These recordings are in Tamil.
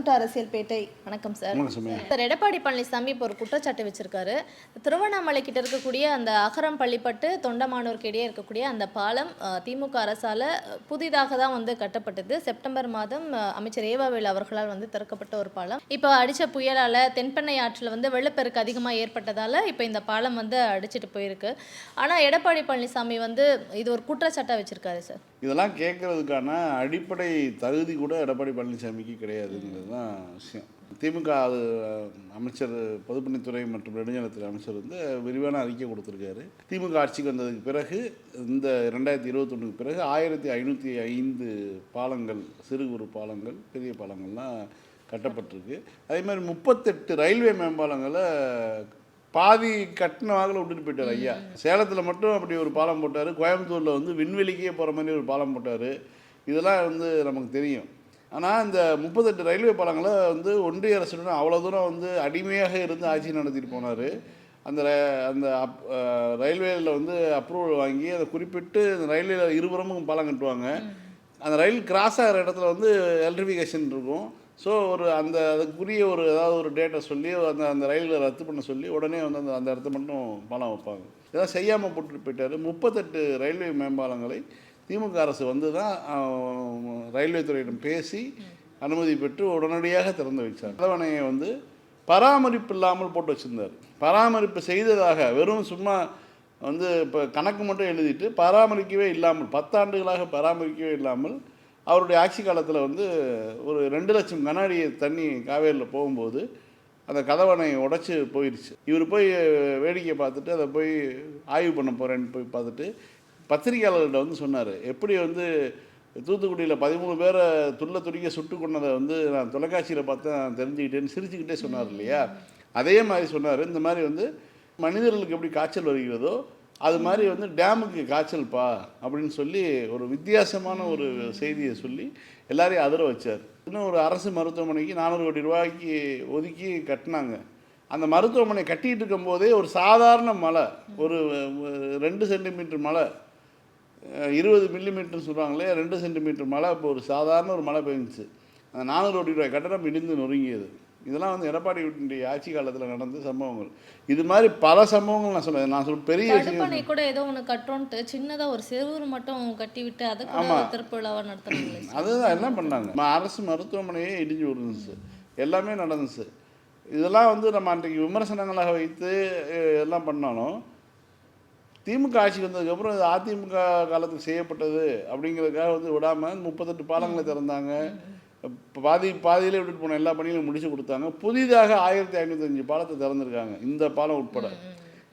வெல்கம் டு அரசியல் பேட்டை வணக்கம் சார். சார் எடப்பாடி பழனிசாமி இப்போ ஒரு குற்றச்சாட்டு வச்சிருக்காரு. திருவண்ணாமலை கிட்ட இருக்கக்கூடிய அந்த அகரம் பள்ளிப்பட்டு தொண்டமானூருக்கு இடையே இருக்கக்கூடிய அந்த பாலம் திமுக அரசால புதிதாக தான் வந்து கட்டப்பட்டது. செப்டம்பர் மாதம் அமைச்சர் ஏவாவேல் அவர்களால் வந்து திறக்கப்பட்ட ஒரு பாலம். இப்போ அடிச்ச புயலால தென்பெண்ணை ஆற்றில் வந்து வெள்ளப்பெருக்கு அதிகமாக ஏற்பட்டதால இப்போ இந்த பாலம் வந்து அடிச்சிட்டு போயிருக்கு. ஆனா எடப்பாடி பழனிசாமி வந்து இது ஒரு குற்றச்சாட்டா வச்சிருக்காரு சார். இதெல்லாம் கேட்குறதுக்கான அடிப்படை தகுதி கூட எடப்பாடி பழனிசாமிக்கு கிடையாதுங்கிறது தான் விஷயம். திமுக அது அமைச்சர் பொதுப்பணித்துறை மற்றும் நெடுஞ்சாலைத்துறை அமைச்சர் வந்து விரிவான அறிக்கை கொடுத்துருக்காரு. திமுக ஆட்சிக்கு வந்ததுக்கு பிறகு இந்த ரெண்டாயிரத்தி இருபத்தொன்றுக்கு பிறகு ஆயிரத்தி ஐநூற்றி ஐந்து பாலங்கள் சிறு குறு பாலங்கள் பெரிய பாலங்கள்லாம் கட்டப்பட்டிருக்கு. அதே மாதிரி முப்பத்தெட்டு ரயில்வே மேம்பாலங்களை பாதி கட்டின வாக்கில் விட்டுட்டு போயிட்டார் ஐயா. சேலத்தில் மட்டும் அப்படி ஒரு பாலம் போட்டார். கோயம்புத்தூரில் வந்து விண்வெளிக்கே போகிற மாதிரி ஒரு பாலம் போட்டார். இதெல்லாம் வந்து நமக்கு தெரியும். ஆனால் இந்த முப்பத்தெட்டு ரயில்வே பாலங்களை வந்து ஒன்றிய அரசுடன் அவ்வளோ தூரம் வந்து அடிமையாக இருந்து ஆட்சி நடத்திட்டு போனார். அந்த ர- அந்த அப் ரயில்வேயில் வந்து அப்ரூவல் வாங்கி அதை குறிப்பிட்டு அந்த ரயில்வேல இருபுறமும் பாலம் கட்டுவாங்க. அந்த ரயில் கிராஸ் ஆகிற இடத்துல வந்து எலக்ட்ரிஃபிகேஷன் இருக்கும். ஸோ ஒரு அந்த அதுக்குரிய ஒரு ஏதாவது ஒரு டேட்டை சொல்லி அந்த அந்த ரயிலில் ரத்து பண்ண சொல்லி உடனே வந்து அந்த அந்த இடத்த மட்டும் பாலம் வைப்பாங்க. இதெல்லாம் செய்யாமல் போட்டுட்டு போயிட்டாரு. முப்பத்தெட்டு ரயில்வே மேம்பாலங்களை திமுக அரசு வந்து தான் ரயில்வே துறையிடம் பேசி அனுமதி பெற்று உடனடியாக திறந்து வைச்சார் கதவணையை வந்து பராமரிப்பு இல்லாமல் போட்டு வச்சுருந்தார். பராமரிப்பு செய்ததாக வெறும் சும்மா வந்து இப்போ கணக்கு மட்டும் எழுதிட்டு பராமரிக்கவே இல்லாமல் பத்தாண்டுகளாக பராமரிக்கவே இல்லாமல் அவருடைய ஆட்சி காலத்தில் வந்து ஒரு ரெண்டு லட்சம் கண்ணாடி தண்ணி காவேரியில் போகும்போது அந்த கதவணை உடச்சி போயிடுச்சு இவர் போய் வேடிக்கை பார்த்துட்டு அதை போய் ஆய்வு பண்ண போகிறேன்னு போய் பார்த்துட்டு பத்திரிகையாளர்கிட்ட வந்து சொன்னார். எப்படி வந்து தூத்துக்குடியில் பதிமூணு பேரை துள்ள துடிக்க சுட்டு கொண்டதை வந்து நான் தொலைக்காட்சியில் பார்த்து நான் தெரிஞ்சுக்கிட்டேன்னு சிரிச்சுக்கிட்டே சொன்னார் இல்லையா? அதே மாதிரி சொன்னார். இந்த மாதிரி வந்து மனிதர்களுக்கு எப்படி காய்ச்சல் வருகிறதோ அது மாதிரி வந்து டேமுக்கு காய்ச்சல்ப்பா அப்படின்னு சொல்லி ஒரு வித்தியாசமான ஒரு செய்தியை சொல்லி எல்லாரையும் அதிர வச்சார். இன்னும் ஒரு அரசு மருத்துவமனைக்கு நானூறு கோடி ரூபாய்க்கு ஒதுக்கி கட்டினாங்க. அந்த மருத்துவமனை கட்டிகிட்டு இருக்கும்போதே ஒரு சாதாரண மழை ஒரு ரெண்டு சென்டிமீட்டர் மழை இருபது மில்லிமீட்டர்னு சொல்கிறாங்களே ரெண்டு சென்டிமீட்டர் மழை இப்போ ஒரு சாதாரண ஒரு மழை பெஞ்சிச்சு அந்த நானூறு கோடி ரூபாய் கட்டணம் இடிந்து நொறுங்கியது. இதெல்லாம் வந்து எடப்பாடியுடைய ஆட்சி காலத்தில் நடந்த சம்பவங்கள். இது மாதிரி பல சம்பவங்கள் நான் சொல்லுவேன் நான் சொல்ல பெரிய விஷயம். தடுப்பணை கூட ஏதோ ஒன்று கட்டுறோன்ட்டு சின்னதா ஒரு செவ்வறு மட்டும் கட்டி விட்டு அதை கூட ஆமா. திறப்பு விழாவா நடத்துறாங்களே சார். அதுதான் என்ன பண்ணாங்க. ம- அரசு மருத்துவமனையே இடிஞ்சு விழுந்துச்சு. எல்லாமே நடந்துச்சு. இதெல்லாம் வந்து நம்ம அன்றைக்கு விமர்சனங்களாக வைத்து எல்லாம் பண்ணாலும் திமுக ஆட்சிக்கு வந்ததுக்கப்புறம் அதிமுக காலத்தில் செய்யப்பட்டது அப்படிங்கிறதுக்காக வந்து விடாமல் முப்பத்தெட்டு பாலங்களை திறந்தாங்க. பாதி பாதியிலே விட்டுட்டு போன எல்லா பணிகளையும் முடிச்சு கொடுத்தாங்க. புதிதாக ஆயிரத்தி ஐநூற்றஞ்சு பாலத்தை திறந்துருக்காங்க. இந்த பாலம் உட்பட.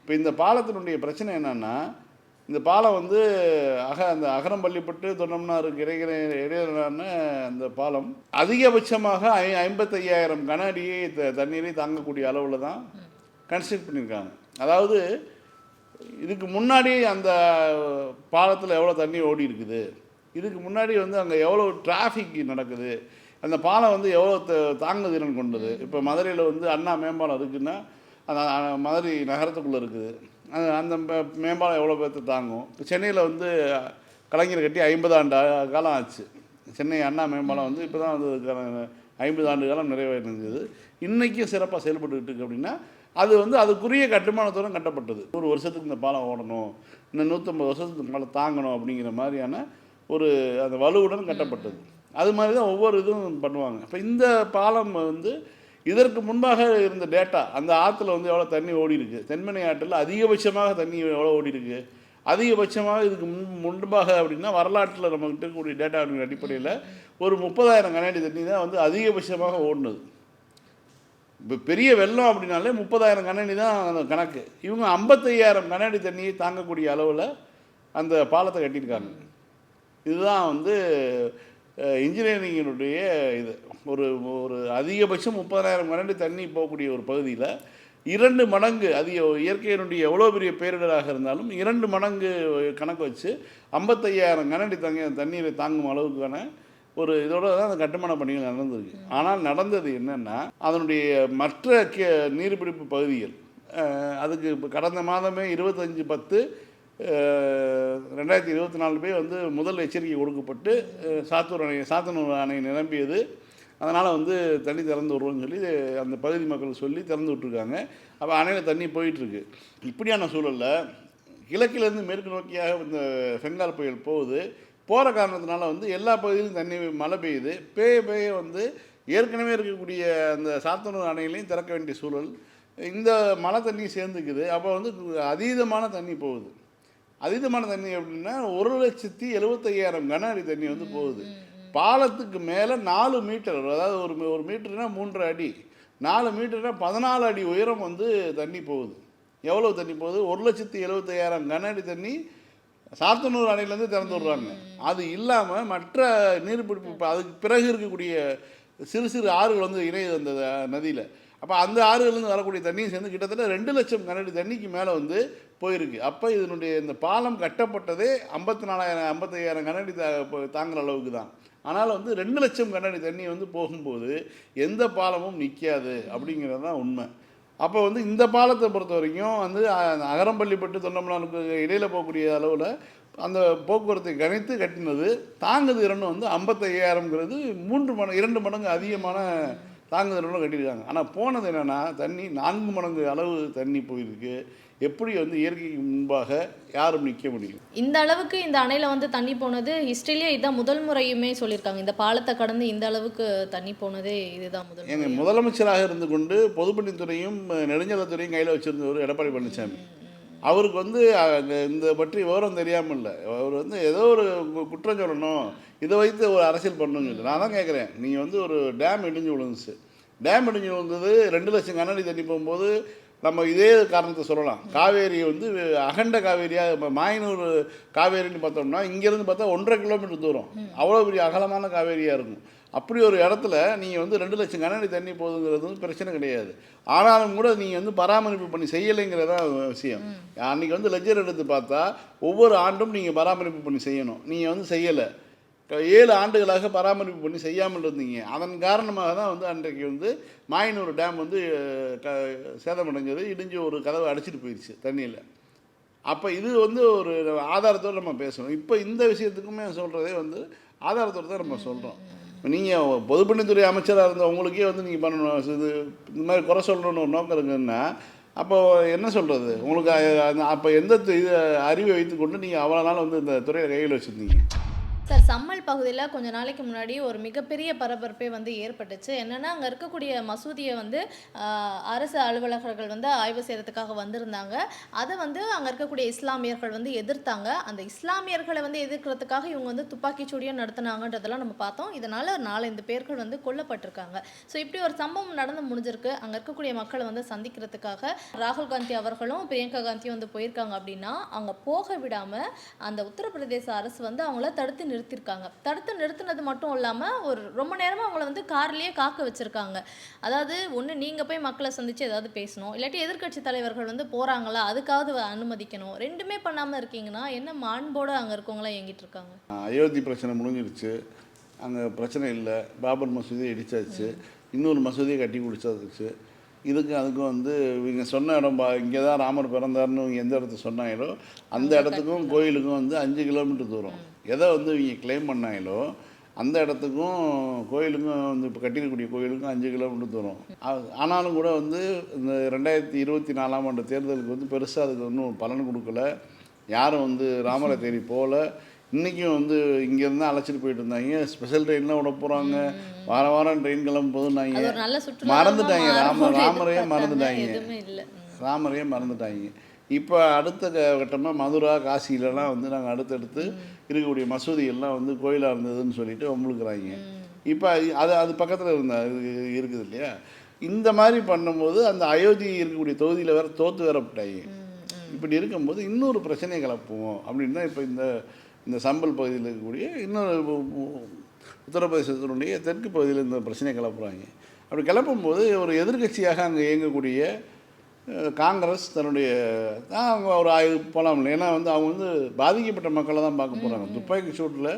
இப்போ இந்த பாலத்தினுடைய பிரச்சனை என்னன்னா இந்த பாலம் வந்து அக அந்த அகரம் பள்ளிப்பட்டு தொண்டம்னாருக்கு இடைக்கிற இடையிலான அந்த பாலம் அதிகபட்சமாக ஐ ஐம்பத்தையாயிரம் கன அடியை த தண்ணீரை தாங்கக்கூடிய அளவில் தான் கன்ஸ்ட்ரக்ட் பண்ணியிருக்காங்க. அதாவது இதுக்கு முன்னாடி அந்த பாலத்தில் எவ்வளோ தண்ணி ஓடி இருக்குது இதுக்கு முன்னாடி வந்து அங்கே எவ்வளோ டிராஃபிக் நடக்குது அந்த பாலம் வந்து எவ்வளோ தாங்கு திறன் கொண்டது. இப்போ மதுரையில் வந்து அண்ணா மேம்பாலம் இருக்குன்னா அந்த மதுரை நகரத்துக்குள்ளே இருக்குது. அந்த அந்த மே- மேம்பாலம் எவ்வளோ பேர்த்த தாங்கும்? இப்போ சென்னையில் வந்து கலைஞர் கட்டி ஐம்பது ஆண்டு காலம் ஆச்சு. சென்னை அண்ணா மேம்பாலம் வந்து இப்போ தான் வந்து ஐம்பது ஆண்டு காலம் நிறைவேறிருந்தது இன்றைக்கும் சிறப்பாக செயல்பட்டுக்கிட்டு இருக்கு அப்படின்னா அது வந்து அதுக்குரிய கட்டுமானத்துடன் கட்டப்பட்டது. ஒரு வருஷத்துக்கு இந்த பாலம் ஓடணும் இன்னும் நூற்றம்பது வருஷத்துக்கு இந்த பாலம் தாங்கணும் அப்படிங்கிற மாதிரியான ஒரு அந்த வலுவுடன் கட்டப்பட்டது. அது மாதிரி தான் ஒவ்வொரு இதுவும் பண்ணுவாங்க. இப்போ இந்த பாலம் வந்து இதற்கு முன்பாக இருந்த டேட்டா அந்த ஆற்றுல வந்து எவ்வளோ தண்ணி ஓடி இருக்கு தென்மனை ஆற்றில் அதிகபட்சமாக தண்ணி எவ்வளோ ஓடி இருக்கு அதிகபட்சமாக இதுக்கு முன் முன்பாக அப்படின்னா வரலாற்றில் நம்மகிட்ட இருக்கக்கூடிய டேட்டாவின் அடிப்படையில் ஒரு முப்பதாயிரம் கண்ணாடி தண்ணி தான் வந்து அதிகபட்சமாக ஓடினது. இப்போ பெரிய வெள்ளம் அப்படின்னாலே முப்பதாயிரம் கண்ணாடி தான் அந்த கணக்கு. இவங்க ஐம்பத்தையாயிரம் கண்ணாடி தண்ணியை தாங்கக்கூடிய அளவில் அந்த பாலத்தை கட்டியிருக்காங்க. இதுதான் வந்து இன்ஜினியரிங்கினுடைய இது. ஒரு ஒரு அதிகபட்சம் முப்பதாயிரம் கண்ணாடி தண்ணி போகக்கூடிய ஒரு பகுதியில் இரண்டு மடங்கு அதிக இயற்கையினுடைய எவ்வளோ பெரிய பேரிடராக இருந்தாலும் இரண்டு மடங்கு கணக்கு வச்சு ஐம்பத்தையாயிரம் கனடி தங்க தண்ணீரை தாங்கும் அளவுக்கான ஒரு இதோட தான் அந்த கட்டுமான பணிகள் நடந்திருக்கு. ஆனால் நடந்தது என்னென்னா அதனுடைய மற்ற கே நீர்பிடிப்பு பகுதிகள் அதுக்கு இப்போ கடந்த மாதமே இருபத்தஞ்சி பத்து ரெண்டாயிரத்தி இருபத்தி நாலு போய் வந்து முதல் எச்சரிக்கை கொடுக்கப்பட்டு சாத்தூர் அணை சாத்தனூர் அணை நிரம்பியது. அதனால் வந்து தண்ணி திறந்து விட்றோம்னு சொல்லி அந்த பகுதி மக்கள் சொல்லி திறந்து விட்ருக்காங்க அப்போ அணையில் தண்ணி போயிட்டுருக்கு. இப்படியான சூழலில் கிழக்கிலேருந்து மேற்கு நோக்கியாக இந்த பெங்கால் புயல் போகுது. போகிற காரணத்தினால வந்து எல்லா பகுதியிலும் தண்ணி மழை பெய்யுது. பேய பேய வந்து ஏற்கனவே இருக்கக்கூடிய அந்த சாத்தனூர் அணையிலையும் திறக்க வேண்டிய சூழல். இந்த மழை தண்ணி சேர்ந்துக்குது. அப்போ வந்து அதீதமான தண்ணி போகுது. அதீதமான தண்ணி அப்படின்னா ஒரு லட்சத்தி எழுபத்தையாயிரம் கன அடி தண்ணி வந்து போகுது. பாலத்துக்கு மேலே நாலு மீட்டர் அதாவது ஒரு ஒரு மீட்டர்னா மூன்றரை அடி நாலு மீட்டர்னா பதினாலு அடி உயரம் வந்து தண்ணி போகுது. எவ்வளோ தண்ணி போகுது? ஒரு லட்சத்தி எழுபத்தையாயிரம் கன அடி தண்ணி சாத்தனூர் அணையிலேருந்து திறந்து விடுறாங்க. அது இல்லாமல் மற்ற நீர்பிடிப்பு அதுக்கு பிறகு இருக்கக்கூடிய சிறு சிறு ஆறுகள் வந்து இணையுது அந்த நதியில். அப்போ அந்த ஆறுகள்லேருந்து வரக்கூடிய தண்ணியும் சேர்ந்து கிட்டத்தட்ட ரெண்டு லட்சம் கனடி தண்ணிக்கு மேலே வந்து போயிருக்கு. அப்போ இதனுடைய இந்த பாலம் கட்டப்பட்டதே ஐம்பத்தி நாலாயிரம் ஐம்பத்தையாயிரம் கனடி தா தாங்குற அளவுக்கு தான். ஆனால் வந்து ரெண்டு லட்சம் கனடி தண்ணி வந்து போகும்போது எந்த பாலமும் நிற்காது அப்படிங்கிறது தான் உண்மை. அப்போ வந்து இந்த பாலத்தை பொறுத்த வரைக்கும் வந்து அகரம்பள்ளிப்பட்டு தொண்டமலானுக்கு இடையில் போகக்கூடிய அளவில் அந்த போக்குவரத்தை கணித்து கட்டினது தாங்குது இரண்டும் வந்து ஐம்பத்தையாயிரம்ங்கிறது மூன்று மடங்கு இரண்டு மடங்கு அதிகமான தாங்கு திறனும் கட்டியிருக்காங்க. ஆனால் போனது என்னென்னா தண்ணி நான்கு மடங்கு அளவு தண்ணி போயிருக்கு. எப்படி வந்து இயற்கைக்கு முன்பாக யாரும் நிற்க முடியும்? இந்த அளவுக்கு இந்த அணையில வந்து தண்ணி போனது ஹிஸ்டரியிலே இதுதான் முதல் முறையுமே சொல்லியிருக்காங்க. இந்த பாலத்தை கடந்து இந்த அளவுக்கு தண்ணி போனதே இதுதான் முதல் எங்கள். முதலமைச்சராக இருந்து கொண்டு பொதுப்பணித்துறையும் நெடுஞ்சாலைத்துறையும் கையில் வச்சுருந்தவர் எடப்பாடி பழனிசாமி. அவருக்கு வந்து இந்த பற்றி விவரம் தெரியாமல் இல்லை அவர் வந்து ஏதோ ஒரு குற்றம் சொல்லணும். இதை வைத்து ஒரு அரசியல் பண்ணணும்னு சொல்லி நான் தான் கேட்குறேன். நீங்கள் வந்து ஒரு டேம் இடிஞ்சு விழுந்துச்சு. டேம் இடிஞ்சு விழுந்தது ரெண்டு லட்சம் கண்ணாடி தண்ணி போகும்போது நம்ம இதே காரணத்தை சொல்லலாம். காவேரி வந்து அகண்ட காவேரியாக இப்போ மாயனூர் காவேரின்னு பார்த்தோம்னா இங்கேருந்து பார்த்தா ஒன்றரை கிலோமீட்டர் தூரம். அவ்வளோ பெரிய அகலமான காவேரியாக இருக்கும். அப்படி ஒரு இடத்துல நீங்கள் வந்து ரெண்டு லட்சம் கனஅடி தண்ணி போகுதுங்கிறது வந்து பிரச்சனை கிடையாது. ஆனாலும் கூட நீங்கள் வந்து பராமரிப்பு பண்ணி செய்யலைங்கிறது தான் விஷயம். அன்றைக்கி வந்து லெஜர் எடுத்து பார்த்தா ஒவ்வொரு ஆண்டும் நீங்கள் பராமரிப்பு பண்ணி செய்யணும். நீங்கள் வந்து செய்யலை. ஏழு ஆண்டுகளாக பராமரிப்பு பண்ணி செய்யாமல் இருந்தீங்க. அதன் காரணமாக தான் வந்து அன்றைக்கு வந்து மாயனூர் டேம் வந்து க சேதமடைஞ்சது. இடிஞ்சு ஒரு கதவை அடிச்சிட்டு போயிடுச்சு தண்ணியில். அப்போ இது வந்து ஒரு ஆதாரத்தோடு நம்ம பேசணும். இப்போ இந்த விஷயத்துக்குமே சொல்கிறதே வந்து ஆதாரத்தோடு தான் நம்ம சொல்கிறோம் நீங்கள் பொதுப்பணித்துறை அமைச்சராக இருந்த உங்களுக்கே வந்து நீங்கள் பண்ணணும். இது இந்த மாதிரி குறை சொல்லணும்னு ஒரு நோக்கம் இருக்குன்னா அப்போ என்ன சொல்கிறது உங்களுக்கு அப்போ எந்த இது அறிவை வைத்துக்கொண்டு நீங்கள் அவ்வளோ நாள் வந்து இந்த துறையை கையில் வச்சுருந்தீங்க? சார் சம்மல் பகுதியில் கொஞ்ச நாளைக்கு முன்னாடி ஒரு மிகப்பெரிய பரபரப்பே வந்து ஏற்பட்டுச்சு. என்னென்னா அங்கே இருக்கக்கூடிய மசூதியை வந்து அரசு அலுவலகர்கள் வந்து ஆய்வு செய்கிறதுக்காக வந்திருந்தாங்க. அதை வந்து அங்கே இருக்கக்கூடிய இஸ்லாமியர்கள் வந்து எதிர்த்தாங்க. அந்த இஸ்லாமியர்களை வந்து எதிர்க்கிறதுக்காக இவங்க வந்து துப்பாக்கிச் சூடியும் நடத்துனாங்கன்றதெல்லாம் நம்ம பார்த்தோம். இதனால் நாலஞ்சு பேர்கள் வந்து கொல்லப்பட்டிருக்காங்க. ஸோ இப்படி ஒரு சம்பவம் நடந்து முடிஞ்சிருக்கு. அங்கே இருக்கக்கூடிய மக்களை வந்து சந்திக்கிறதுக்காக ராகுல் காந்தி அவர்களும் பிரியங்கா காந்தியும் வந்து போயிருக்காங்க அப்படின்னா அங்கே போக விடாமல் அந்த உத்தரப்பிரதேச அரசு வந்து அவங்கள தடுத்து நிறுத்தியிருக்காங்க தடுத்து நிறுத்தினது மட்டும் இல்லாமல் ஒரு ரொம்ப நேரமாக அவங்கள வந்து கார்லேயே காக்க வச்சுருக்காங்க. அதாவது ஒன்று நீங்கள் போய் மக்களை சந்தித்து ஏதாவது பேசணும். இல்லாட்டி எதிர்க்கட்சி தலைவர்கள் வந்து போகிறாங்களா அதுக்காவது அனுமதிக்கணும். ரெண்டுமே பண்ணாமல் இருக்கீங்கன்னா என்ன மாண்போடு அங்கே இருக்கவங்களாம் இயங்கிட்டு இருக்காங்க? அயோத்தி பிரச்சனை முடிஞ்சிருச்சு. அங்கே பிரச்சனை இல்லை. பாபர் மசூதியை இடிச்சாச்சு. இன்னொரு மசூதியை கட்டி குடிச்சாச்சு. இதுக்கு அதுக்கும் வந்து இவங்க சொன்ன இடம் பா இங்கே தான் ராமர் பிறந்தார்னு இவங்க எந்த இடத்த சொன்னாங்களோ அந்த இடத்துக்கும் கோயிலுக்கும் வந்து அஞ்சு கிலோமீட்டர் தூரம். எதை வந்து இவங்க கிளைம் பண்ணாங்களோ அந்த இடத்துக்கும் கோயிலுக்கும் வந்து இப்போ கட்டியிருக்கக்கூடிய கோயிலுக்கும் அஞ்சு கிலோமீட்டர் தூரம். ஆனாலும் கூட வந்து இந்த ரெண்டாயிரத்தி இருபத்தி நாலாம் ஆண்டு தேர்தலுக்கு வந்து பெருசாக அதுக்கு ஒன்றும் பலன் கொடுக்கல. யாரும் வந்து ராமரை தேடி போகல. இன்றைக்கும் வந்து இங்கேருந்து அழைச்சிட்டு போயிட்டு இருந்தாங்க ஸ்பெஷல் ட்ரெயின்லாம் விட போகிறாங்க வார வாரம் ட்ரெயின் கிளம்பும் நல்ல சுற்றுலா மறந்துட்டாங்க. ராம ராமரையே மறந்துட்டாங்க. ராமரையே மறந்துட்டாங்க. இப்போ அடுத்த கட்டமாக மதுரா காசிலலாம் வந்து நாங்கள் அடுத்தடுத்து இருக்கக்கூடிய மசூதிகள்லாம் வந்து கோயிலாக இருந்ததுன்னு சொல்லிட்டு வம்புழுக்கிறாங்க. இப்போ அது அது பக்கத்தில் இருந்த இருக்குது இல்லையா? இந்த மாதிரி பண்ணும்போது அந்த அயோத்தி இருக்கக்கூடிய தொகுதியில் வேற தோற்று வேறப்பட்டாங்க. இப்படி இருக்கும்போது இன்னொரு பிரச்சனையை கிளப்புவோம் அப்படின்னு தான் இப்போ இந்த இந்த சம்பல் பகுதியில் இருக்கக்கூடிய இன்னொரு உத்தரப்பிரதேசத்தினுடைய தெற்கு பகுதியில் இந்த பிரச்சனையை கிளப்புறாங்க. அப்படி கிளப்பும்போது ஒரு எதிர்க்கட்சியாக அங்கே இயங்கக்கூடிய காங்கிரஸ் தன்னுடைய தான் அவங்க ஒரு ஆய்வு போகலாம் ஏன்னா வந்து அவங்க வந்து பாதிக்கப்பட்ட மக்களை தான் பார்க்க போகிறாங்க துப்பாக்கி சூட்டில்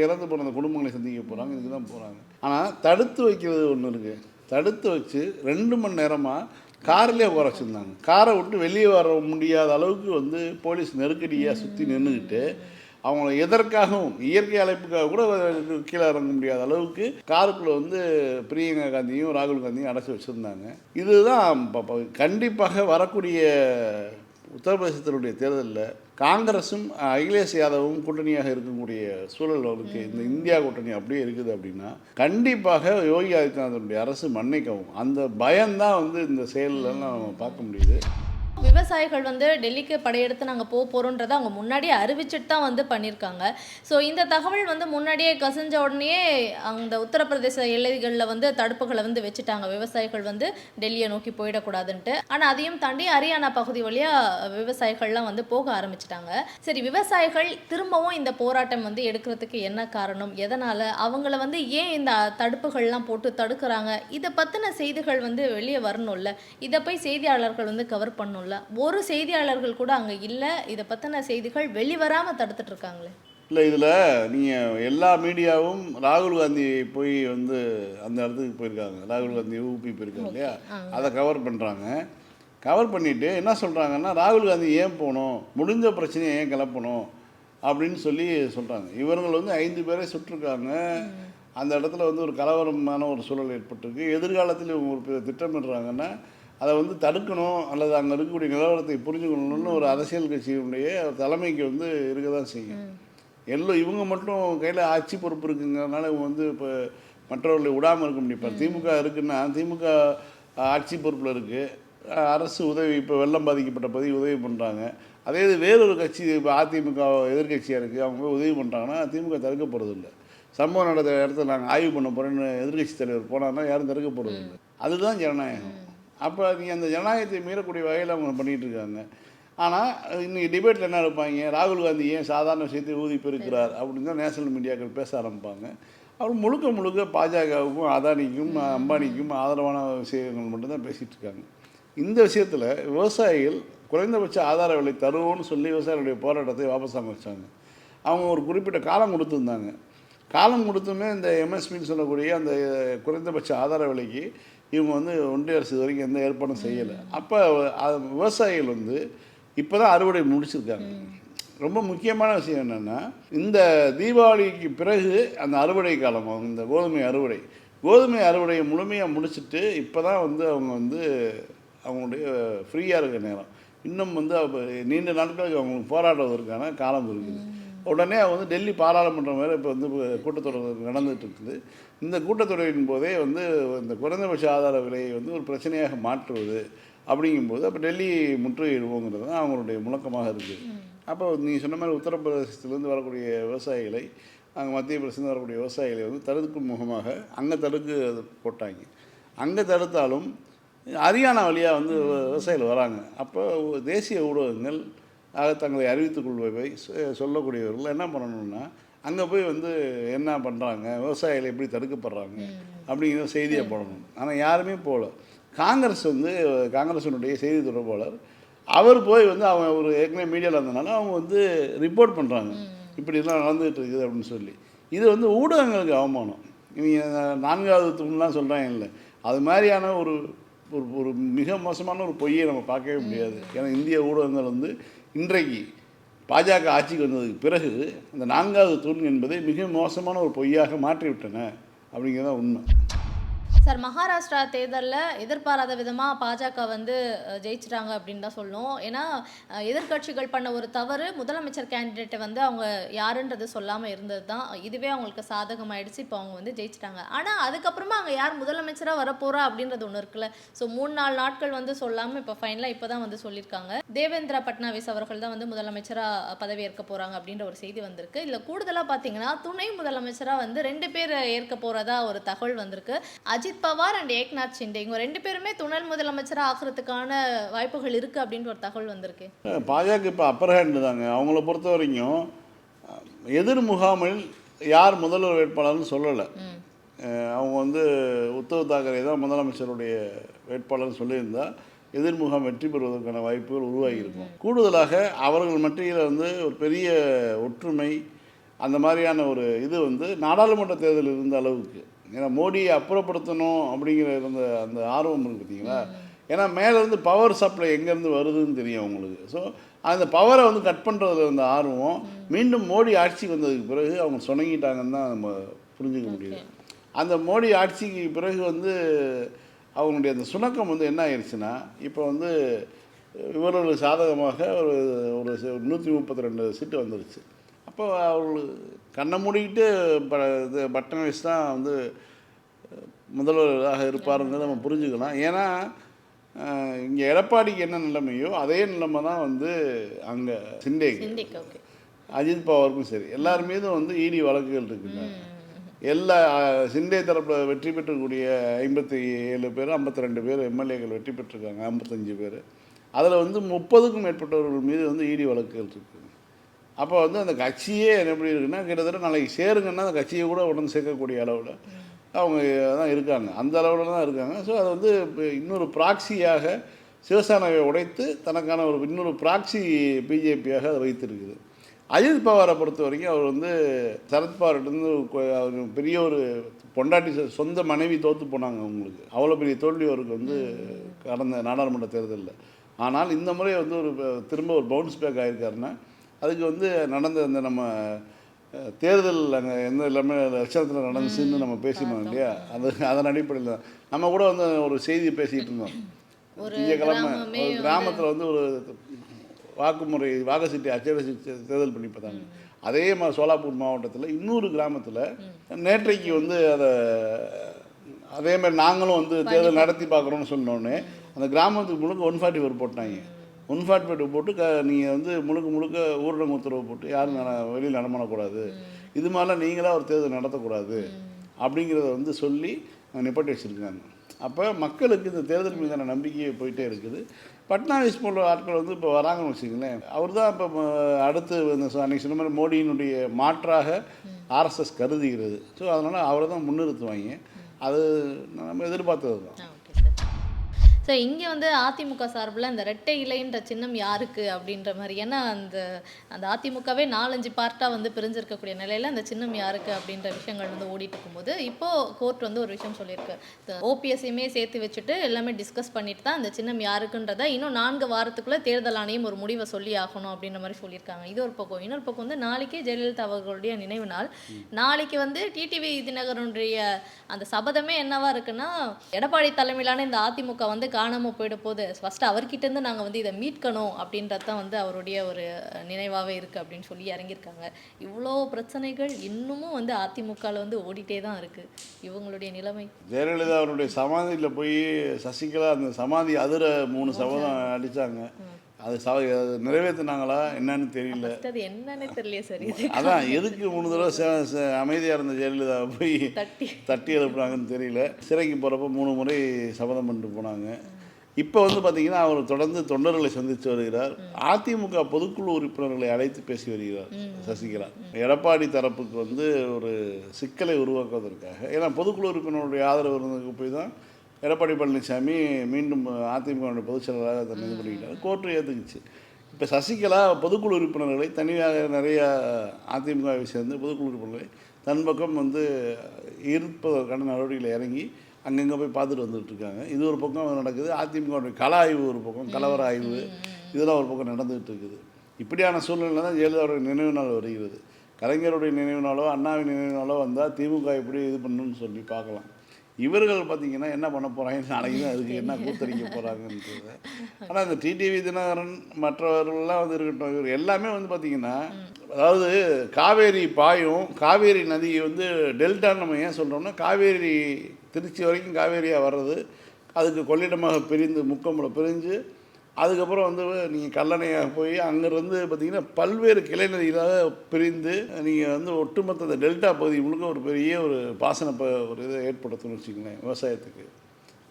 இறந்து போன அந்த குடும்பங்களை சந்திக்க போகிறாங்க இதுக்கு தான் போகிறாங்க ஆனால் தடுத்து வைக்கிறது ஒன்று இருக்குது தடுத்து வச்சு ரெண்டு மணி நேரமாக கார்லேயே உட்கார வச்சுருந்தாங்க. காரை விட்டு வெளியே வர முடியாத அளவுக்கு வந்து போலீஸ் நெருக்கடியாக சுற்றி நின்றுக்கிட்டு அவங்கள எதற்காகவும் இயற்கை அழைப்புக்காக கூட கீழே இறங்க முடியாத அளவுக்கு காருக்குள்ளே வந்து பிரியங்கா காந்தியும் ராகுல் காந்தியும் அடைச்சி வச்சுருந்தாங்க. இதுதான் கண்டிப்பாக வரக்கூடிய உத்தரப்பிரதேசத்தினுடைய தேர்தலில் காங்கிரஸும் அகிலேஷ் யாதவும் கூட்டணியாக இருக்கக்கூடிய சூழல் அவருக்கு இந்த இந்தியா கூட்டணி அப்படியே இருக்குது அப்படின்னா கண்டிப்பாக யோகி ஆதித்யநாதனுடைய அரசு மன்னிக்கவும். அந்த பயம்தான் வந்து இந்த செயலெல்லாம் பார்க்க முடியுது. விவசாயிகள் வந்து டெல்லிக்கு படையெடுத்து நாங்கள் போக போகிறோன்றதை அவங்க முன்னாடியே அறிவிச்சிட்டு தான் வந்து பண்ணியிருக்காங்க. ஸோ இந்த தகவல் வந்து முன்னாடியே கசிஞ்ச உடனேயே அந்த உத்தரப்பிரதேச எல்லைகளில் வந்து தடுப்புகளை வந்து வச்சுட்டாங்க. விவசாயிகள் வந்து டெல்லியை நோக்கி போயிடக்கூடாதுன்ட்டு. ஆனால் அதையும் தாண்டி ஹரியானா பகுதி வழியாக விவசாயிகள்லாம் வந்து போக ஆரம்பிச்சிட்டாங்க. சரி விவசாயிகள் திரும்பவும் இந்த போராட்டம் வந்து எடுக்கிறதுக்கு என்ன காரணம்? எதனால்? அவங்கள வந்து ஏன் இந்த தடுப்புகள்லாம் போட்டு தடுக்கிறாங்க? இதை பற்றின செய்திகள் வந்து வெளியே வரணும்ல. இதை போய் செய்தியாளர்கள் வந்து கவர் பண்ணணும்ல? ஒரு செய்தியாளர்கள் கூட அங்கே இல்லை. இதை பற்றின செய்திகள் வெளிவராமல் தடுத்துட்டு இருக்காங்களே இல்லை இதில் நீங்கள் எல்லா மீடியாவும் ராகுல் காந்தி போய் வந்து அந்த இடத்துக்கு போயிருக்காங்க. ராகுல் காந்தி ஊபி போயிருக்காங்க இல்லையா? அதை கவர் பண்ணுறாங்க கவர் பண்ணிவிட்டு என்ன சொல்கிறாங்கன்னா ராகுல் காந்தி ஏன் போகணும்? முடிஞ்ச பிரச்சனையை ஏன் கிளப்பணும்? அப்படின்னு சொல்லி சொல்கிறாங்க இவர்கள் வந்து ஐந்து பேரை சுட்டிருக்காங்க. அந்த இடத்துல வந்து ஒரு கலவரமான ஒரு சூழல் ஏற்பட்டிருக்கு. எதிர்காலத்தில் இவங்க ஒரு திட்டமிடுறாங்கன்னா அதை வந்து தடுக்கணும் அல்லது அங்கே இருக்கக்கூடிய நிலவரத்தை புரிஞ்சுக்கணும்னு ஒரு அரசியல் கட்சியினுடைய தலைமைக்கு வந்து இருக்க தான் செய்யும். எல்லாம் இவங்க மட்டும் கையில் ஆட்சி பொறுப்பு இருக்குங்கிறதுனால இவங்க வந்து இப்போ மற்றவர்களை விடாமல் இருக்க முடியும். இப்போ திமுக இருக்குன்னா திமுக ஆட்சி பொறுப்பில் இருக்குது அரசு உதவி இப்போ வெள்ளம் பாதிக்கப்பட்ட பகுதி உதவி பண்ணுறாங்க அதே இது வேறொரு கட்சி இப்போ அதிமுக எதிர்க்கட்சியாக இருக்குது அவங்க போய் உதவி பண்ணுறாங்கன்னா திமுக தடுக்க போகிறதில்ல சம்பவம் நடந்த இடத்துல நாங்கள் ஆய்வு பண்ண போகிறேன்னு எதிர்க்கட்சி தலைவர் போனாங்கன்னா யாரும் தடுக்க போகிறதில்ல அதுதான் ஜனநாயகம். அப்போ நீங்கள் அந்த ஜனநாயகத்தை மீறக்கூடிய வகையில் அவங்க பண்ணிகிட்டு இருக்காங்க. ஆனால் இன்னைக்கு டிபேட்டில் என்ன இருப்பாங்க? ராகுல் காந்தி ஏன் சாதாரண விஷயத்தை ஊதி பெருக்கிறார் அப்படின்னு தான் நேஷனல் மீடியாக்கள் பேச ஆரம்பிப்பாங்க. அவர் முழுக்க முழுக்க பாஜகவுக்கும் அதானிக்கும் அம்பானிக்கும் ஆதரவான விஷயங்கள் மட்டும்தான் பேசிகிட்டு இருக்காங்க. இந்த விஷயத்தில் விவசாயிகள் குறைந்தபட்ச ஆதார விலை தருவோம்னு சொல்லி விவசாயிகளுடைய போராட்டத்தை வாபஸ் அமைச்சாங்க அவங்க ஒரு குறிப்பிட்ட காலம் கொடுத்துருந்தாங்க. காலம் கொடுத்துமே இந்த எம்எஸ்பின்னு சொல்லக்கூடிய அந்த குறைந்தபட்ச ஆதார விலைக்கு இவங்க வந்து ஒன்றிய அரசு இது வரைக்கும் எந்த ஏற்பாடும் செய்யலை. அப்போ விவசாயிகள் வந்து இப்போ தான் அறுவடை முடிச்சிருக்காங்க. ரொம்ப முக்கியமான விஷயம் என்னென்னா இந்த தீபாவளிக்கு பிறகு அந்த அறுவடை காலம் இந்த கோதுமை அறுவடை கோதுமை அறுவடையை முழுமையாக முடிச்சுட்டு இப்போ தான் வந்து அவங்க வந்து அவங்களுடைய ஃப்ரீயாக இருக்க நேரம். இன்னும் வந்து நீண்ட நாட்களுக்கு அவங்களுக்கு போராடுவதற்கான காலம் இருக்குது. உடனே அவங்க வந்து டெல்லி பாராளுமன்றம் வேறு இப்போ வந்து கூட்டத்தொடர் நடந்துட்டு இருக்குது. இந்த கூட்டத்தொடரின் போதே வந்து இந்த குறைந்தபட்ச ஆதார விலையை வந்து ஒரு பிரச்சனையாக மாற்றுவது அப்படிங்கும்போது அப்போ டெல்லி முற்றுகையிடுவோங்கிறது தான் அவங்களுடைய முழக்கமாக இருக்குது. அப்போ நீ சொன்ன மாதிரி உத்தரப்பிரதேசத்துலேருந்து வரக்கூடிய விவசாயிகளை அங்கே மத்திய பிரதேசத்துலேருந்து வரக்கூடிய விவசாயிகளை வந்து தடுக்கும் முகமாக அங்கே தடுக்கு போட்டாங்க. அங்கே தடுத்தாலும் ஹரியானா வழியாக வந்து விவசாயிகள் வராங்க. அப்போ தேசிய ஊடகங்கள் ஆக தங்களை அறிவித்துக் கொள்பவை சொ- சொல்லக்கூடியவர்கள் என்ன பண்ணணும்னா அங்கே போய் வந்து என்ன பண்ணுறாங்க விவசாயிகளை எப்படி தடுக்கப்படுறாங்க அப்படிங்கிற செய்தியை போடணும். ஆனால் யாருமே போகல காங்கிரஸ் வந்து காங்கிரஸினுடைய செய்தி தொடர்பாளர் அவர் போய் வந்து அவன் ஒரு ஏற்கனவே மீடியாவில் இருந்தனால அவங்க வந்து ரிப்போர்ட் பண்ணுறாங்க இப்படிலாம் நடந்துகிட்டு இருக்குது அப்படின்னு சொல்லி. இது வந்து ஊடகங்களுக்கு அவமானம். இவங்க நான்காவது தூண்லாம் சொல்கிறாங்க இல்லை. அது மாதிரியான ஒரு ஒரு ஒரு மிக மோசமான ஒரு பொய்யை நம்ம பார்க்கவே முடியாது. ஏன்னா இந்திய ஊடகங்கள் வந்து இன்றைக்கு பாஜக ஆட்சிக்கு வந்ததுக்கு பிறகு அந்த நான்காவது தூண் என்பதை மிக மோசமான ஒரு பொய்யாக மாற்றிவிட்டன அப்படிங்கிறது தான் உண்மை. சார் மகாராஷ்டிரா தேர்தலில் எதிர்பாராத விதமாக பாஜக வந்து ஜெயிச்சிட்டாங்க அப்படின்னு தான் சொல்லணும் ஏன்னா எதிர்கட்சிகள் எதிர்க்கட்சிகள் பண்ண ஒரு தவறு முதலமைச்சர் கேண்டிடேட்டை வந்து அவங்க யாருன்றது சொல்லாமல் இருந்தது தான். இதுவே அவங்களுக்கு சாதகமாயிடுச்சு. இப்போ அவங்க வந்து ஜெயிச்சிட்டாங்க. ஆனால் அதுக்கப்புறமா அங்கே யார் முதலமைச்சராக வரப்போகிறா அப்படின்றது ஒன்று இருக்குல்ல. ஸோ மூணு நாலு நாட்கள் வந்து சொல்லாமல் இப்போ ஃபைனலாக இப்போ தான் வந்து சொல்லியிருக்காங்க. தேவேந்திரா பட்னாவிஸ் அவர்கள் தான் வந்து முதலமைச்சராக பதவியேற்க போகிறாங்க அப்படின்ற ஒரு செய்தி வந்திருக்கு. இதில் கூடுதலாக பார்த்தீங்கன்னா துணை முதலமைச்சராக வந்து ரெண்டு பேர் ஏற்க போகிறதா ஒரு தகவல் வந்திருக்கு. அஜித் பவார் அண்ட் ஏக்நாத் ஷிண்டே இவங்க ரெண்டு பேருமே துணை முதலமைச்சராக ஆகிறதுக்கான வாய்ப்புகள் இருக்குது அப்படின்ற ஒரு தகவல் வந்திருக்கு. பாஜக இப்போ அப்பர் ஹேண்டு தாங்க. அவங்கள பொறுத்த வரைக்கும் எதிர் முகாமில் யார் முதல்வர் வேட்பாளர்னு சொல்லலை. அவங்க வந்து உத்தவ் தாக்கரே தான் முதலமைச்சருடைய வேட்பாளர்னு சொல்லியிருந்தா எதிர் முகாம் வெற்றி பெறுவதற்கான வாய்ப்புகள் உருவாகியிருக்கும். கூடுதலாக அவர்கள் மத்தியில் வந்து ஒரு பெரிய ஒற்றுமை அந்த மாதிரியான ஒரு இது வந்து நாடாளுமன்ற தேர்தல் இருந்த அளவுக்கு ஏன்னா மோடியை அப்புறப்படுத்தணும் அப்படிங்கிற இருந்த அந்த ஆர்வம் இருக்குது பார்த்தீங்களா? ஏன்னா மேலேருந்து பவர் சப்ளை எங்கேருந்து வருதுன்னு தெரியும் அவங்களுக்கு. ஸோ அந்த பவரை வந்து கட் பண்ணுறதுல இருந்த ஆர்வம் மீண்டும் மோடி ஆட்சி வந்ததுக்கு பிறகு அவங்க சொணங்கிட்டாங்கன்னு தான் நம்ம புரிஞ்சுக்க முடியுது. அந்த மோடி ஆட்சிக்கு பிறகு வந்து அவங்களுடைய அந்த சுணக்கம் வந்து என்ன ஆயிடுச்சுன்னா இப்போ வந்து இவர்களுக்கு சாதகமாக ஒரு ஒரு நூற்றி முப்பத்தி ரெண்டு சீட்டு வந்துருச்சு. அப்போ அவர்கள் கண்ணை மூடிக்கிட்டு ப இது பட்டன் வயசு தான் வந்து முதல்வராக இருப்பாருங்கிறத நம்ம புரிஞ்சுக்கலாம். ஏன்னா இங்கே எடப்பாடிக்கு என்ன நிலைமையோ அதே நிலைமை தான் வந்து அங்கே சிண்டேக்கு. அஜித் பவாருக்கும் சரி. எல்லார் மீதும் வந்து இடி வழக்குகள் இருக்குங்க. எல்லா சிண்டே தரப்பில் வெற்றி பெற்றக்கூடிய ஐம்பத்தி ஏழு பேர் ஐம்பத்தி ரெண்டு பேர் எம்எல்ஏக்கள் வெற்றி பெற்றிருக்காங்க ஐம்பத்தஞ்சு பேர். அதில் வந்து முப்பதுக்கும் மேற்பட்டவர்கள் மீது வந்து இடி வழக்குகள் இருக்குது அப்போ வந்து அந்த கட்சியே எப்படி இருக்குன்னா கிட்டத்தட்ட நாளைக்கு சேருங்கன்னா அந்த கட்சியை கூட உடனே சேர்க்கக்கூடிய அளவில் அவங்க தான் இருக்காங்க. அந்த அளவில் தான் இருக்காங்க. ஸோ அது வந்து இப்போ இன்னொரு ப்ராக்சியாக சிவசேனாவை உடைத்து தனக்கான ஒரு இன்னொரு ப்ராக்சி பிஜேபியாக அதை வைத்திருக்குது. அஜித் பவாரை பொறுத்த வரைக்கும் அவர் வந்து சரத்பவார்கிட்டருந்து கொ- அவர் பெரிய ஒரு பொண்டாட்டி சொந்த மனைவி தோற்று போனாங்க அவங்களுக்கு. அவ்வளோ பெரிய தோல்வி அவருக்கு வந்து கடந்த நாடாளுமன்ற தேர்தலில். ஆனால் இந்த முறை வந்து ஒரு திரும்ப ஒரு பவுன்ஸ் பேக் ஆயிருக்காருன்னா அதுக்கு வந்து நடந்த அந்த நம்ம தேர்தல் அங்கே எந்த எல்லாமே லட்சணத்தில் நடந்துச்சுன்னு நம்ம பேசினோம் இல்லையா? அது அதன் அடிப்படையில் தான். நம்ம கூட வந்து ஒரு செய்தி பேசிகிட்டு இருந்தோம். திங்கக்கிழமை ஒரு கிராமத்தில் வந்து ஒரு வாக்குமுறை வாக்குச்சீட்டை அச்சடிச்சு தேர்தல் பண்ணி பார்த்தாங்க அதே மாதிரி சோலாப்பூர் மாவட்டத்தில் இன்னொரு கிராமத்தில் நேற்றைக்கு வந்து அதை அதே மாதிரி நாங்களும் வந்து தேர்தல் நடத்தி பார்க்குறோம்னு சொன்னோடனே அந்த கிராமத்துக்கு முழுக்க ஒன் ஃபார்ட்டி ஃபோர் போட்டாங்க. ஒன் போட்டு க நீங்கள் வந்து முழுக்க முழுக்க ஊரடங்கு உத்தரவு போட்டு யாரும் வெளியில் நடமாடக்கூடாது. இது மாதிரிலாம் நீங்களாக ஒரு தேர்தல் நடத்தக்கூடாது. அப்படிங்கிறத வந்து சொல்லி நிப்பாட்டி வச்சுருக்காங்க. அப்போ மக்களுக்கு இந்த தேர்தல் மீதான நம்பிக்கை போயிட்டே இருக்குது. பட்னாவிஸ் போன்ற ஆட்கள் வந்து இப்போ வராங்கன்னு வச்சுக்கங்களேன். அவர் தான் இப்போ அடுத்து இந்த அன்றைக்கி அன்னைக்கு சொன்ன மாதிரி மோடியினுடைய மாற்றாக ஆர்எஸ்எஸ் கருதுகிறது. ஸோ அதனால் அவரை தான் முன்னிறுத்துவாங்க. அது நம்ம எதிர்பார்த்தது தான் ஸோ இங்கே வந்து அதிமுக சார்பில் இந்த ரெட்டை இலைன்ற சின்னம் யாருக்கு அப்படின்ற மாதிரி? ஏன்னா அந்த அந்த அதிமுகவே நாலஞ்சு பார்ட்டாக வந்து பிரிஞ்சிருக்கக்கூடிய நிலையில் அந்த சின்னம் யாருக்கு அப்படின்ற விஷயங்கள் வந்து ஓடிட்டு இருக்கும்போது இப்போது கோர்ட் வந்து ஒரு விஷயம் சொல்லியிருக்கு. ஓபிஎஸ்ஸையுமே சேர்த்து வச்சுட்டு எல்லாமே டிஸ்கஸ் பண்ணிட்டு தான் அந்த சின்னம் யாருக்குன்றதை இன்னும் நான்கு வாரத்துக்குள்ளே தேர்தல் ஆணையம் ஒரு முடிவை சொல்லி ஆகணும் அப்படின்ற மாதிரி சொல்லியிருக்காங்க. இது ஒரு பக்கம். இன்னொரு பக்கம் வந்து நாளைக்கே ஜெயலலிதா அவர்களுடைய நினைவு நாள். நாளைக்கு வந்து டிடிவி தினகரனுடைய அந்த சபதமே என்னவா இருக்குன்னா எடப்பாடி தலைமையிலான இந்த அதிமுக வந்து காணாம போயிட போது ஃபர்ஸ்ட் அவர்கிட்ட இருந்து நாங்க வந்து இதை மீட்கணும் அப்படின்றது தான் வந்து அவருடைய ஒரு நினைவாவே இருக்கு அப்படின்னு சொல்லி இறங்கியிருக்காங்க. இவ்வளோ பிரச்சனைகள் இன்னமும் வந்து அதிமுகவில் வந்து ஓடிட்டே தான் இருக்கு. இவங்களுடைய நிலைமை. ஜெயலலிதா அவருடைய சமாதியில் போய் சசிகலா அந்த சமாதி அதிர மூணு சபதம் அடித்தாங்க அது ச அது நிறைவேற்றினாங்களா என்னன்னு தெரியல. அது என்னன்னே தெரியல சரி அதான் எதுக்கு மூணு தடவை ச- ச- அமைதியா இருந்த ஜெயலலிதா போய் தட்டி. தட்டி எழுப்புனாங்கன்னு தெரியல. சிறைக்கு போகிறப்ப மூணு முறை சபதம் பண்ணிட்டு போனாங்க. இப்போ வந்து பார்த்தீங்கன்னா அவர் தொடர்ந்து தொண்டர்களை சந்தித்து வருகிறார். அதிமுக பொதுக்குழு உறுப்பினர்களை அழைத்து பேசி வருகிறார் சசிகலா. எடப்பாடி தரப்புக்கு வந்து ஒரு சிக்கலை உருவாக்குவதற்காக. ஏன்னா பொதுக்குழு உறுப்பினருடைய ஆதரவு இருந்ததுக்கு போய் தான் எடப்பாடி பழனிசாமி மீண்டும் அதிமுக பொதுச் செயலராக தன்னை இது பண்ணிக்கிட்டார். கோர்ட்டு ஏற்றுக்குச்சு இப்போ சசிகலா பொதுக்குழு உறுப்பினர்களை தனியாக நிறைய அதிமுகவை சேர்ந்து பொதுக்குழு உறுப்பினர்களை தன் பக்கம் வந்து ஈர்ப்பதற்கான நடவடிக்கையில் இறங்கி அங்கங்கே போய் பார்த்துட்டு வந்துட்டு இருக்காங்க. இது ஒரு பக்கம் நடக்குது. அதிமுக கள ஆய்வு ஒரு பக்கம் கலவர ஆய்வு இதெல்லாம் ஒரு பக்கம் நடந்துகிட்டு இருக்குது. இப்படியான சூழ்நிலை தான் ஜெயலலிதாவுடைய நினைவு நாள் வருகிறது. கலைஞருடைய நினைவு நாளோ அண்ணாவின் நினைவு நாளோ வந்தால் திமுக எப்படி இது பண்ணணும்னு சொல்லி பார்க்கலாம். இவர்கள் பார்த்தீங்கன்னா என்ன பண்ண போகிறாங்க நாளைக்கு தான் அதுக்கு என்ன கூத்தரிக்க போகிறாங்கன்றது ஆனால் இந்த டிடிவி தினகரன் மற்றவர்கள்லாம் வந்து இருக்கட்டும் இவர் எல்லாமே வந்து பார்த்தீங்கன்னா அதாவது காவேரி பாயும் காவேரி நதியை வந்து டெல்டா நம்ம ஏன் சொல்கிறோம்னா காவேரி திருச்சி வரைக்கும் காவேரியாக வர்றது அதுக்கு கொள்ளிடமாக பிரிந்து முக்கம்பில் பிரிஞ்சு அதுக்கப்புறம் வந்து நீங்கள் கல்லணையாக போய் அங்கேருந்து பார்த்தீங்கன்னா பல்வேறு கிளை நதிகளாக பிரிந்து நீங்கள் வந்து ஒட்டுமொத்த இந்த டெல்டா பகுதி முழுக்க ஒரு பெரிய ஒரு பாசன ப ஒரு இதை ஏற்படுத்தணும்னு வச்சுக்கங்களேன் விவசாயத்துக்கு.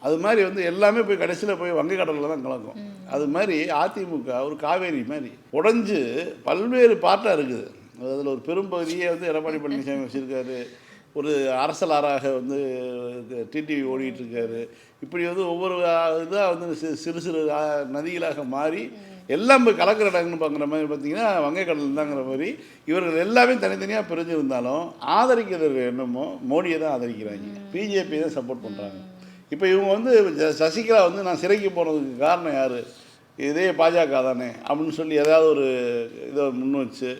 அது மாதிரி வந்து எல்லாமே போய் கடைசியில் போய் வங்கக்கடலில் தான் கலக்கும். அது மாதிரி அதிமுக ஒரு காவேரி மாதிரி உடைஞ்சு பல்வேறு பாட்டாக இருக்குது. அதில் ஒரு பெரும்பகுதியே வந்து எடப்பாடி பழனிசாமி வச்சுருக்காரு. ஒரு அரசலாராக வந்து டிடிவி ஓடிட்டு இருக்காரு இப்படி வந்து ஒவ்வொரு இதாக வந்து சிறு சிறு நதிகளாக மாறி எல்லாம் கலக்கிற இடங்கள்னு பார்க்குற மாதிரி பார்த்தீங்கன்னா வங்கக்கடல் தாங்கிற மாதிரி இவர்கள் எல்லாமே தனித்தனியாக பிரிஞ்சு இருந்தாலும் ஆதரிக்கிறது என்னமோ மோடியை தான் ஆதரிக்கிறாங்க. பிஜேபி தான் சப்போர்ட் பண்ணுறாங்க இப்போ இவங்க வந்து சசிகலா வந்து நான் சிறைக்கு போனதுக்கு காரணம் யார்? இதே பாஜக தானே அப்படின்னு சொல்லி ஏதாவது ஒரு இதை முன் வச்சு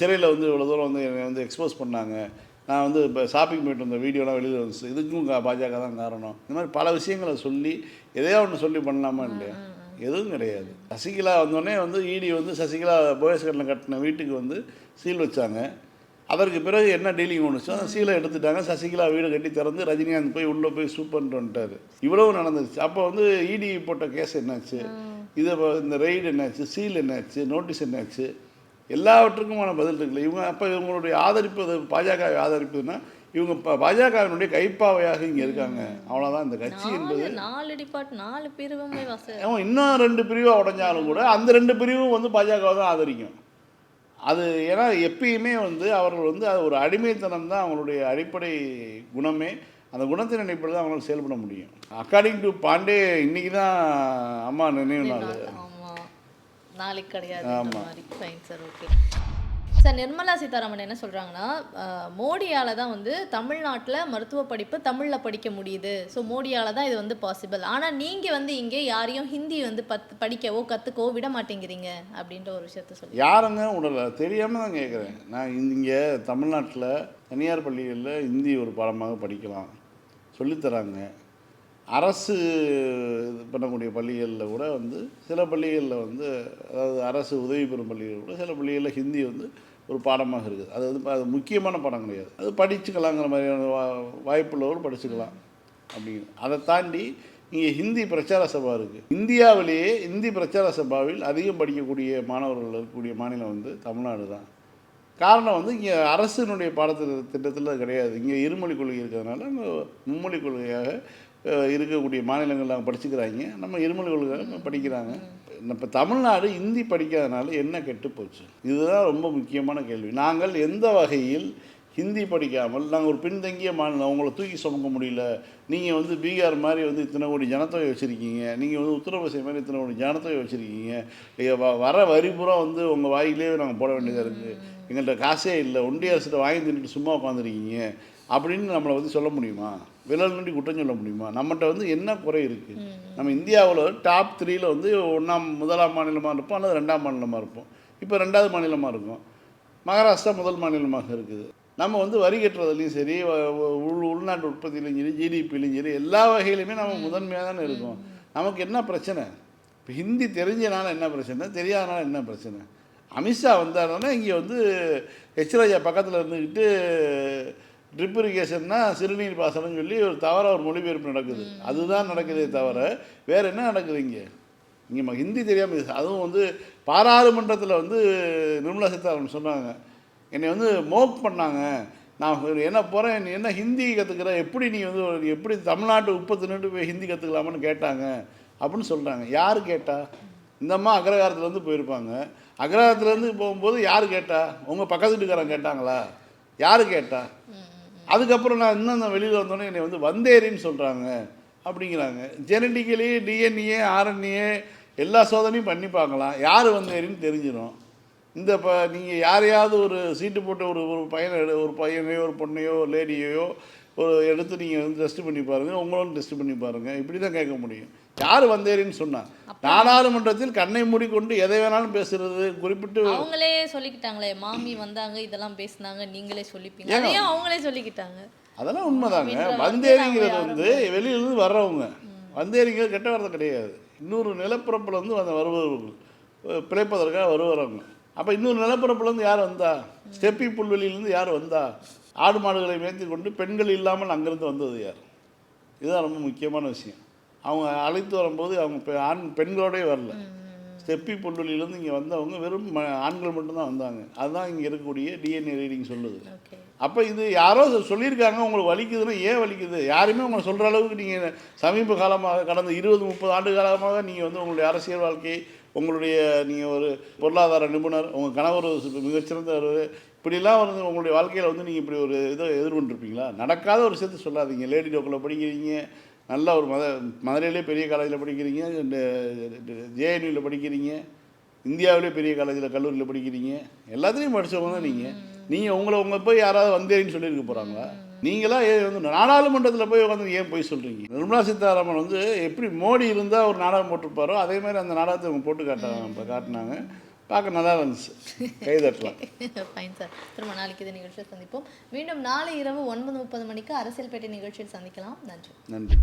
சிறையில் வந்து இவ்வளோ தூரம் வந்து என்னை வந்து எக்ஸ்போஸ் பண்ணாங்க. நான் வந்து இப்போ ஷாப்பிங் போயிட்டு வந்த வீடியோலாம் வெளியில் வந்துச்சு இதுக்கும் பாஜக தான் காரணம். இந்த மாதிரி பல விஷயங்களை சொல்லி எதையோ ஒன்று சொல்லி பண்ணலாமா இல்லையா? எதுவும் கிடையாது. சசிகலா வந்தோடனே வந்து இடி வந்து சசிகலா போயஸ் கட்டில் கட்டின வீட்டுக்கு வந்து சீல் வச்சாங்க. அதற்கு பிறகு என்ன டீலிங் ஒன்றுச்சோ அந்த சீலை எடுத்துட்டாங்க. சசிகலா வீடு கட்டி திறந்து ரஜினிகாந்த் போய் உள்ளே போய் சூப்பர்ன்ட்டு வந்துட்டாரு. இவ்வளவு நடந்துருச்சு. அப்போ வந்து இடி போட்ட கேஸ் என்னாச்சு? இது இந்த ரெய்டு என்னாச்சு? சீல் என்னாச்சு? நோட்டீஸ் என்னாச்சு? எல்லாவற்றுக்குமான பதில் இருக்குல்ல இவங்க அப்போ இவங்களுடைய ஆதரிப்பு அது பாஜக ஆதரிப்புன்னா இவங்க ப பாஜகவினுடைய கைப்பாவையாக இங்கே இருக்காங்க. அவ்வளோதான் இந்த கட்சி என்பது. நாலு டிபார்ட் நாலு பிரிவுமே அவன் இன்னும் ரெண்டு பிரிவாக உடஞ்சாலும் கூட அந்த ரெண்டு பிரிவும் வந்து பாஜகவை தான் ஆதரிக்கும். அது ஏன்னா எப்பயுமே வந்து அவர்கள் வந்து அது ஒரு அடிமைத்தனம் தான் அவங்களுடைய அடிப்படை குணமே. அந்த குணத்தின் அடிப்படையில் தான் அவங்களால செயல்பட முடியும். அக்கார்டிங் டு பாண்டே இன்னைக்கு தான் அம்மா நினைவு நாள். நாளைக்கு கிடையாது மாதிரி. Fine sir okay sir Nirmala Sitharaman என்ன சொல்றாங்கன்னா அஹ், மோடியால தான் வந்து தமிழ்நாட்டுல மருத்துவ படிப்பு தமிழ்ல படிக்க முடியுது. ஸோ மோடியால தான் இது வந்து பாசிபிள் ஆனா நீங்க வந்து இங்கே யாரையும் ஹிந்தி வந்து பத் படிக்கவோ கத்துக்கவோ விட மாட்டேங்கிறீங்க அப்படின்ற ஒரு விஷயத்த சொல்லி யாருங்க? உடலை தெரியாமல் தான் கேட்குறேன் நான் இங்கே தமிழ்நாட்டில் தனியார் பள்ளிகளில் இந்தி ஒரு பாடமாக படிக்கலாம். சொல்லித்தராங்க அரசு இது பண்ணக்கூடிய பள்ளிகளில் கூட வந்து சில பள்ளிகளில் வந்து அதாவது அரசு உதவி பெறும் பள்ளிகளில் கூட சில பள்ளிகளில் ஹிந்தி வந்து ஒரு பாடமாக இருக்குது. அது வந்து அது முக்கியமான பாடம் கிடையாது. அது படிச்சுக்கலாங்கிற மாதிரியான வா வாய்ப்புள்ளவர் படிச்சுக்கலாம் அப்படின்னு. அதை தாண்டி இங்கே ஹிந்தி பிரச்சார சபா இருக்குது இந்தியாவிலேயே இந்தி பிரச்சார சபாவில் அதிகம் படிக்கக்கூடிய மாணவர்கள் இருக்கக்கூடிய மாநிலம் வந்து தமிழ்நாடு தான். காரணம் வந்து இங்கே அரசினுடைய பாடத்திட்ட திட்டத்தில் அது கிடையாது. இங்கே இருமொழி கொள்கை இருக்கிறதுனால அங்கே மும்மொழி கொள்கையாக இருக்கக்கூடிய மாநிலங்கள் அவங்க படிச்சுக்கிறாங்க. நம்ம இருமொழி கொள்கையாக படிக்கிறாங்க. இப்போ தமிழ்நாடு இந்தி படிக்காதனால என்ன கெட்டு போச்சு? இதுதான் ரொம்ப முக்கியமான கேள்வி. நாங்கள் எந்த வகையில் ஹிந்தி படிக்காமல் நாங்கள் ஒரு பின்தங்கிய மாநிலம் அவங்கள தூக்கி சுமக்க முடியல. நீங்கள் வந்து பீகார் மாதிரி வந்து இத்தனை கோடி ஜனத்தொகை வச்சுருக்கீங்க. நீங்கள் வந்து உத்தரப்பிரதேச மாதிரி இத்தனை கோடி ஜனத்தொகை வச்சுருக்கீங்க. வர வரி பூரா வந்து உங்கள் வாயிலே நாங்கள் போட வேண்டியதாக இருக்குது எங்கள்கிட்ட காசே இல்லை. ஒன்றிய அரசிட்ட வாங்கி தின்னுட்டு சும்மா உட்காந்துருக்கீங்க அப்படின்னு நம்மளை வந்து சொல்ல முடியுமா? விரல் நண்டி குற்றம் சொல்ல முடியுமா? நம்மகிட்ட வந்து என்ன குறை இருக்குது நம்ம இந்தியாவில் டாப் த்ரீல வந்து ஒன்றாம் முதலாம் மாநிலமாக இருப்போம் அல்லது ரெண்டாம் மாநிலமாக இருப்போம். இப்போ ரெண்டாவது மாநிலமாக இருக்கும். மகாராஷ்டிரா முதல் மாநிலமாக இருக்குது. நம்ம வந்து வரி கட்டுறதுலையும் சரி உள் உள்நாட்டு உற்பத்தியிலையும் சரி ஜிடிபிலையும் சரி எல்லா வகையிலுமே நம்ம முதன்மையாக தானே இருக்கோம். நமக்கு என்ன பிரச்சனை? இப்போ ஹிந்தி தெரிஞ்சனால என்ன பிரச்சனை? தெரியாதனால என்ன பிரச்சனை? அமித்ஷா வந்தாருன்னா இங்கே வந்து எச் ராஜா பக்கத்தில் இருந்துக்கிட்டு ட்ரிப் இரிகேஷன்னா சிறுநீர் பாசனம்னு சொல்லி ஒரு தவறாக ஒரு மொழிபெயர்ப்பு நடக்குது. அதுதான் நடக்குதே தவிர வேறு என்ன நடக்குது இங்கே? இங்கே ஹிந்தி தெரியாமல் அதுவும் வந்து பாராளுமன்றத்தில் வந்து நிர்மலா சீதாராமன் சொன்னாங்க. என்னை வந்து மோக் பண்ணாங்க. நான் என்ன போகிறேன் நீ என்ன ஹிந்தி கற்றுக்கிற எப்படி நீ வந்து எப்படி தமிழ்நாட்டு உற்பத்தி நின்று போய் ஹிந்தி கற்றுக்கலாமான்னு கேட்டாங்க அப்படின்னு சொல்கிறாங்க யார் கேட்டா? இந்த அம்மா அக்ரகாரத்துலேருந்து போயிருப்பாங்க. அக்ரகாரத்துலேருந்து போகும்போது யார் கேட்டா? உங்கள் பக்கத்து வீட்டுக்காரன் கேட்டாங்களா? யார் கேட்டா? அதுக்கப்புறம் நான் இன்னும் வெளியில் வந்தோடனே என்னை வந்து வந்தேரின்னு சொல்கிறாங்க அப்படிங்கிறாங்க. ஜெனட்டிக்கலி டிஎன்ஏ ஆர்என்ஏ எல்லா சோதனையும் பண்ணி பார்க்கலாம். யார் வந்தேரின்னு தெரிஞ்சிடும் இந்த இப்போ நீங்கள் யாரையாவது ஒரு சீட்டு போட்டு ஒரு ஒரு பையனை எடு- ஒரு பையனையோ ஒரு பொண்ணையோ ஒரு லேடியையோ ஒரு எடுத்து நீங்கள் வந்து டெஸ்ட் பண்ணி பாருங்கள் உங்களும் டெஸ்ட் பண்ணி பாருங்கள் இப்படி தான் கேட்க முடியும். யார் வந்தேரின்னு சொன்னா? நாடாளுமன்றத்தில் கண்ணை மூடிக்கொண்டு எதை வேணாலும் பேசுறது குறிப்பிட்டு அவங்களே சொல்லிக்கிட்டாங்களே மாமி வந்தாங்க இதெல்லாம் பேசினாங்க நீங்களே சொல்லிப்பீங்க? அதையும் அவங்களே சொல்லிக்கிட்டாங்க. அதெல்லாம் உண்மைதாங்க. வந்தேரிங்கிறது வந்து வெளியிலேருந்து வர்றவங்க. வந்தேரிங்கிறது கெட்ட வார்த்தை கிடையாது. இன்னொரு நிலப்பரப்புல இருந்து வந்து வருபவர்கள் பிழைப்பதற்காக வருவாங்க அப்போ இன்னொரு நிலப்பரப்புலேருந்து யார் வந்தா? ஸ்டெப்பி புல்வெளியிலேருந்து யார் வந்தா? ஆடு மாடுகளை மேய்த்து கொண்டு பெண்கள் இல்லாமல் அங்கேருந்து வந்தது யார்? இதுதான் ரொம்ப முக்கியமான விஷயம். அவங்க அழைத்து வரும்போது அவங்க ஆண் பெண்களோடய வரல. ஸ்டெப்பி புல்வெளியிலேருந்து இங்கே வந்தவங்க வெறும் ஆண்கள் மட்டும்தான் வந்தாங்க. அதுதான் இங்கே இருக்கக்கூடிய டிஎன்ஏ ரீடிங் சொல்லுது. அப்போ இது யாரோ சொல்லியிருக்காங்க உங்களுக்கு வலிக்குதுன்னா ஏன் வலிக்குது? யாருமே உங்களை சொல்கிற அளவுக்கு நீங்கள் சமீப காலமாக கடந்த இருபது முப்பது ஆண்டு காலமாக நீங்கள் வந்து உங்களுடைய அரசியல் வாழ்க்கை உங்களுடைய நீங்கள் ஒரு பொருளாதார நிபுணர் உங்கள் கணவர் ஒரு சு- மிகச்சிறந்த ஒரு இப்படிலாம் வந்து உங்களுடைய வாழ்க்கையில் வந்து நீங்கள் இப்படி ஒரு இதை எதிர்கொண்டிருப்பீங்களா? நடக்காத ஒரு விஷயத்தை சொல்லாதீங்க. லேடி டோக்கில் படிக்கிறீங்க நல்ல ஒரு மத மதுரையிலே பெரிய காலேஜில் படிக்கிறீங்க ஜேஎன்யூவில் படிக்கிறீங்க இந்தியாவிலே பெரிய காலேஜில் கல்லூரியில் படிக்கிறீங்க எல்லாத்துலேயும் படித்தவங்க தான் நீங்கள் நீங்கள் உங்களை உங்களை போய் யாராவது வந்தேரின்னு சொல்லியிருக்க போகிறாங்களா நீங்களா ஏன் வந்து நாடாளுமன்றத்தில் போய் உட்காந்து ஏன் போய் சொல்கிறீங்க நிர்மலா சீதாராமன் வந்து எப்படி மோடி இருந்தால் ஒரு நாடகம் போட்டிருப்பாரோ அதே மாதிரி அந்த நாடகத்தை அவங்க போட்டு காட்டாங்க இப்போ காட்டினாங்க. பார்க்க நல்லா இருந்துச்சு. கைதட்டலாம் ஃபைன் சார் திரும்ப நாளைக்கு இது நிகழ்ச்சியில் சந்திப்போம். மீண்டும் நாளை இரவு ஒன்பது முப்பது மணிக்கு அரசியல் பேட்டை நிகழ்ச்சியில் சந்திக்கலாம். நன்றி. நன்றி.